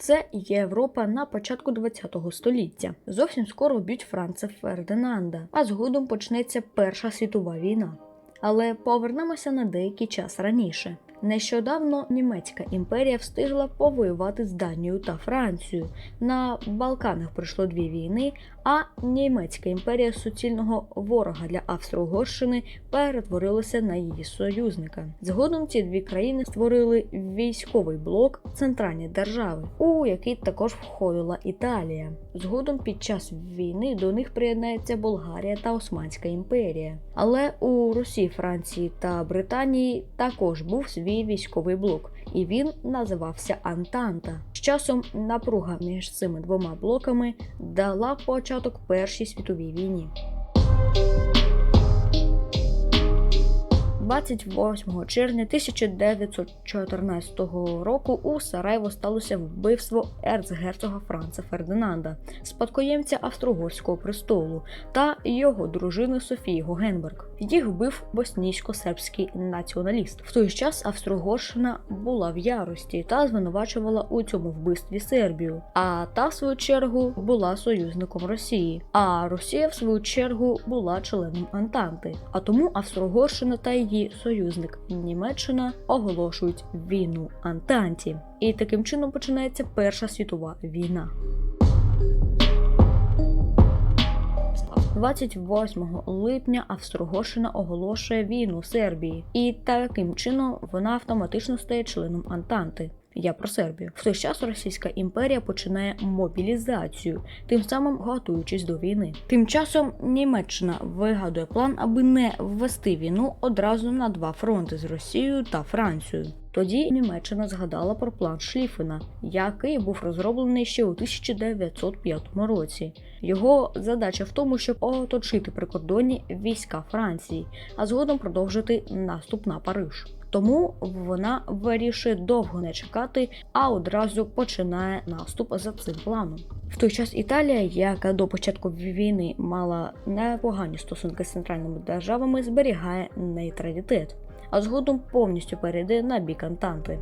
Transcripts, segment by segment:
Це Європа на початку ХХ століття. Зовсім скоро вб'ють Франца Фердинанда, а згодом почнеться Перша світова війна. Але повернемося на деякий час раніше. Нещодавно німецька імперія встигла повоювати з Данією та Францією. На Балканах пройшло дві війни, а німецька імперія суцільного ворога для Австро-Угорщини перетворилася на її союзника. Згодом ці дві країни створили військовий блок центральні держави, у який також входила Італія. Згодом під час війни до них приєднається Болгарія та Османська імперія. Але у Росії, Франції та Британії також був свій військовий блок, і він називався Антанта. З часом напруга між цими двома блоками дала початок Першій світовій війні. 28 червня 1914 року у Сараєво сталося вбивство ерцгерцога Франца Фердинанда, спадкоємця австро-угорського престолу, та його дружини Софії Гогенберг. Їх вбив боснійсько-сербський націоналіст. В той час Австро-Угорщина була в ярості та звинувачувала у цьому вбивстві Сербію. А та, в свою чергу, була союзником Росії. А Росія, в свою чергу, була членом Антанти. А тому Австро-Угорщина та її союзник Німеччина оголошують війну Антанті. І таким чином починається Перша світова війна. 28 липня Австро-Угорщина оголошує війну Сербії, і таким чином вона автоматично стає членом Антанти. Я про Сербію. В той час Російська імперія починає мобілізацію, тим самим готуючись до війни. Тим часом Німеччина вигадує план, аби не ввести війну одразу на два фронти з Росією та Францією. Тоді Німеччина згадала про план Шліфена, який був розроблений ще у 1905 році. Його задача в тому, щоб оточити прикордонні війська Франції, а згодом продовжити наступ на Париж. Тому вона вирішує довго не чекати, а одразу починає наступ за цим планом. В той час Італія, яка до початку війни мала непогані стосунки з центральними державами, зберігає нейтралітет, а згодом повністю перейде на бік Антанти.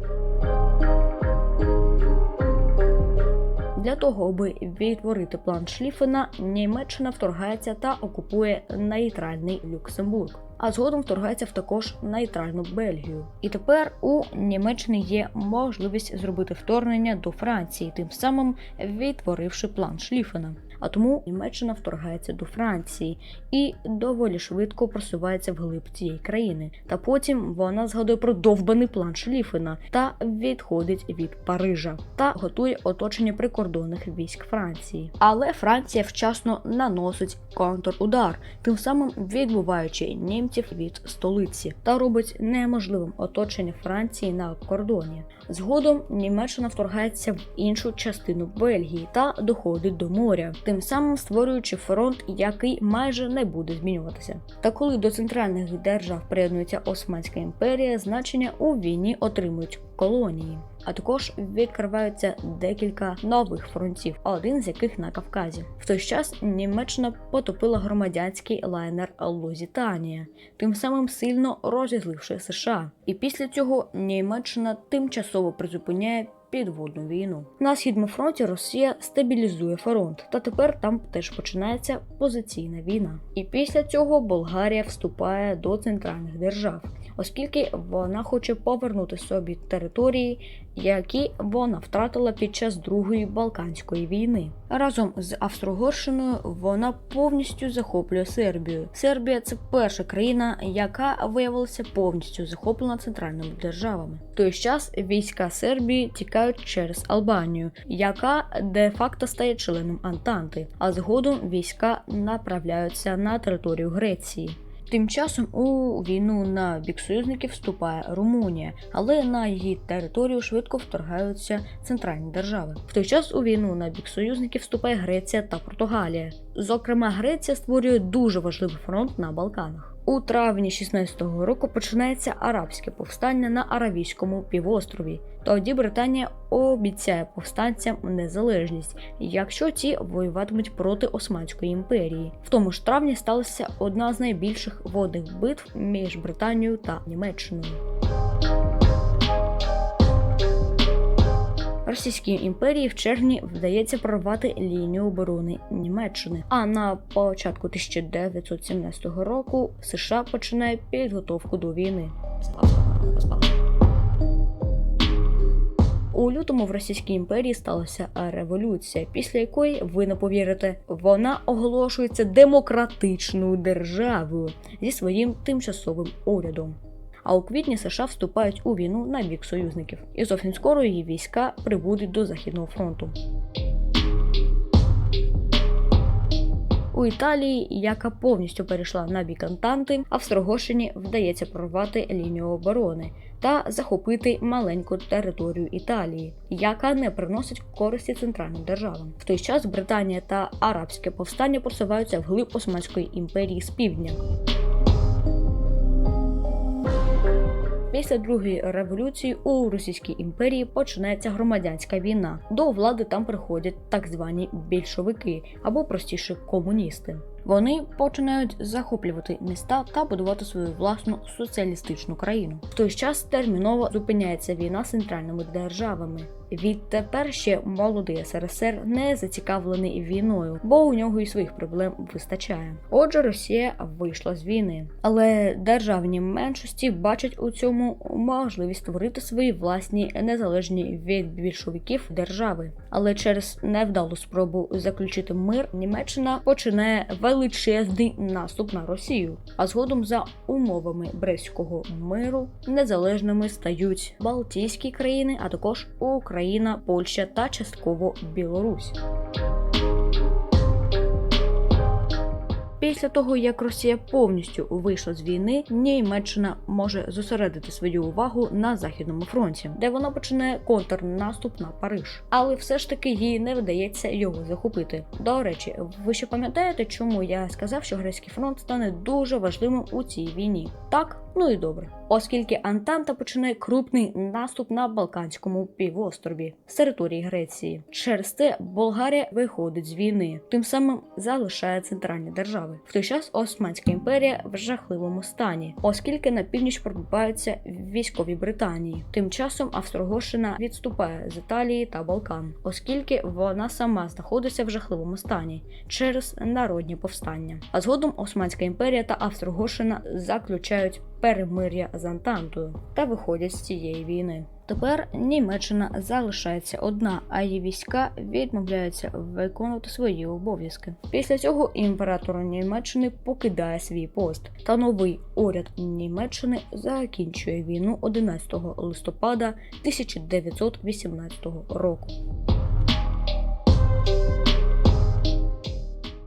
Для того, аби відтворити план Шліфена, Німеччина вторгається та окупує нейтральний Люксембург. А згодом вторгається в також нейтральну Бельгію. І тепер у Німеччини є можливість зробити вторгнення до Франції, тим самим відтворивши план Шліфена. А тому Німеччина вторгається до Франції і доволі швидко просувається вглиб цієї країни. Та потім вона згадує про довбаний план Шліфена та відходить від Парижа та готує оточення прикордонних військ Франції. Але Франція вчасно наносить контрудар, тим самим відбуваючи німців від столиці та робить неможливим оточення Франції на кордоні. Згодом Німеччина вторгається в іншу частину Бельгії та доходить до моря, тим самим створюючи фронт, який майже не буде змінюватися. Та коли до центральних держав приєднується Османська імперія, значення у війні отримують колонії. А також відкриваються декілька нових фронтів, один з яких на Кавказі. В той час Німеччина потопила громадянський лайнер Лузітанія, тим самим сильно розізливши США. І після цього Німеччина тимчасово призупиняє підводну війну. На східному фронті Росія стабілізує фронт, та тепер там теж починається позиційна війна. І після цього Болгарія вступає до центральних держав, оскільки вона хоче повернути собі території, які вона втратила під час Другої Балканської війни. Разом з Австро-Угорщиною вона повністю захоплює Сербію. Сербія це перша країна, яка виявилася повністю захоплена центральними державами. В той час війська Сербії тікають через Албанію, яка де-факто стає членом Антанти, а згодом війська направляються на територію Греції. Тим часом у війну на бік союзників вступає Румунія, але на її територію швидко вторгаються центральні держави. В той час у війну на бік союзників вступає Греція та Португалія. Зокрема, Греція створює дуже важливий фронт на Балканах. У травні 16-го року починається арабське повстання на Аравійському півострові. Тоді Британія обіцяє повстанцям незалежність, якщо ті воюватимуть проти Османської імперії. В тому ж травні сталася одна з найбільших водних битв між Британією та Німеччиною. Російській імперії в червні вдається прорвати лінію оборони Німеччини. А на початку 1917 року США починає підготовку до війни. У лютому в Російській імперії сталася революція, після якої ви не повірите, вона оголошується демократичною державою зі своїм тимчасовим урядом. А у квітні США вступають у війну на бік союзників, і зовсім скоро її війська прибудуть до Західного фронту. У Італії, яка повністю перейшла на бік Антанти, Австрогощині вдається прорвати лінію оборони та захопити маленьку територію Італії, яка не приносить користі центральним державам. В той час Британія та арабське повстання просуваються вглиб Османської імперії з півдня. Після другої революції у Російській імперії починається громадянська війна. До влади там приходять так звані більшовики або простіше комуністи. Вони починають захоплювати міста та будувати свою власну соціалістичну країну. В той час терміново зупиняється війна з центральними державами. Відтепер ще молодий СРСР не зацікавлений війною, бо у нього і своїх проблем вистачає. Отже, Росія вийшла з війни, але державні меншості бачать у цьому можливість створити свої власні незалежні від більшовиків держави. Але через невдалу спробу заключити мир Німеччина починає величезний наступ на Росію. А згодом за умовами Брестського миру незалежними стають Балтійські країни, а також Україна, Польща та частково Білорусь. Після того, як Росія повністю вийшла з війни, Німеччина може зосередити свою увагу на західному фронті, де вона починає контрнаступ на Париж. Але все ж таки їй не вдається його захопити. До речі, ви ще пам'ятаєте, чому я сказав, що Грецький фронт стане дуже важливим у цій війні? Так, ну і добре, оскільки Антанта починає крупний наступ на Балканському півострові з території Греції. Через це Болгарія виходить з війни, тим самим залишає центральні держави. В той час Османська імперія в жахливому стані, оскільки на північ пробиваються військові Британії. Тим часом Австрогощина відступає з Італії та Балкан, оскільки вона сама знаходиться в жахливому стані через народні повстання. А згодом Османська імперія та Австрогощина заключають перемир'я з Антантою та виходять з цієї війни. Тепер Німеччина залишається одна, а її війська відмовляються виконувати свої обов'язки. Після цього імператор Німеччини покидає свій пост, та новий уряд Німеччини закінчує війну 11 листопада 1918 року.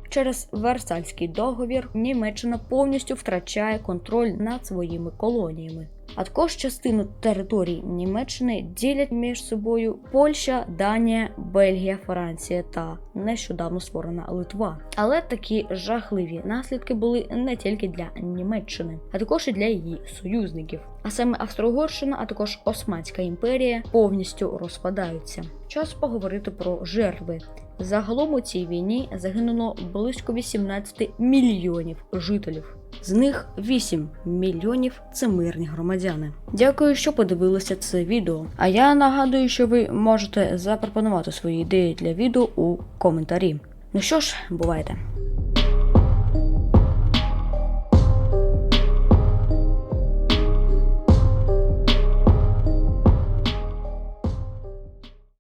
Через Версальський договір Німеччина повністю втрачає контроль над своїми колоніями. А також частину територій Німеччини ділять між собою Польща, Данія, Бельгія, Франція та нещодавно створена Литва. Але такі жахливі наслідки були не тільки для Німеччини, а також і для її союзників. А саме Австро-Угорщина, а також Османська імперія повністю розпадаються. Час поговорити про жертви. Загалом у цій війні загинуло близько 18 мільйонів жителів. З них 8 мільйонів це мирні громадяни. Дякую, що подивилися це відео. А я нагадую, що ви можете запропонувати свої ідеї для відео у коментарі. Ну що ж, бувайте!